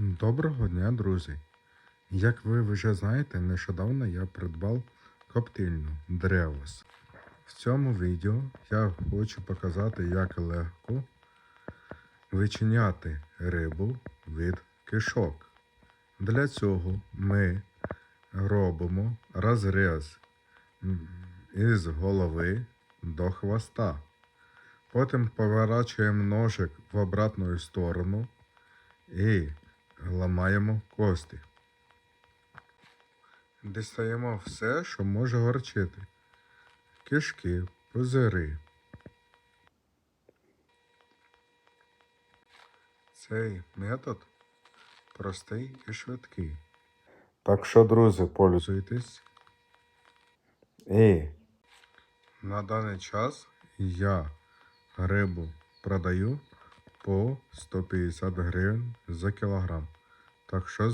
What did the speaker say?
Доброго дня, друзі! Як ви вже знаєте, нещодавно я придбав коптильну Древос. В цьому відео я хочу показати, як легко вичиняти рибу від кишок. Для цього ми робимо розріз із голови до хвоста. Потім поворачуємо ножик в обратну сторону і ламаємо кості. Дістаємо все, що може горчити. Кишки, пузири. Цей метод простий і швидкий. Так що, друзі, пользуйтесь. І на даний час я рибу продаю по 150 гривень за кілограм. Так що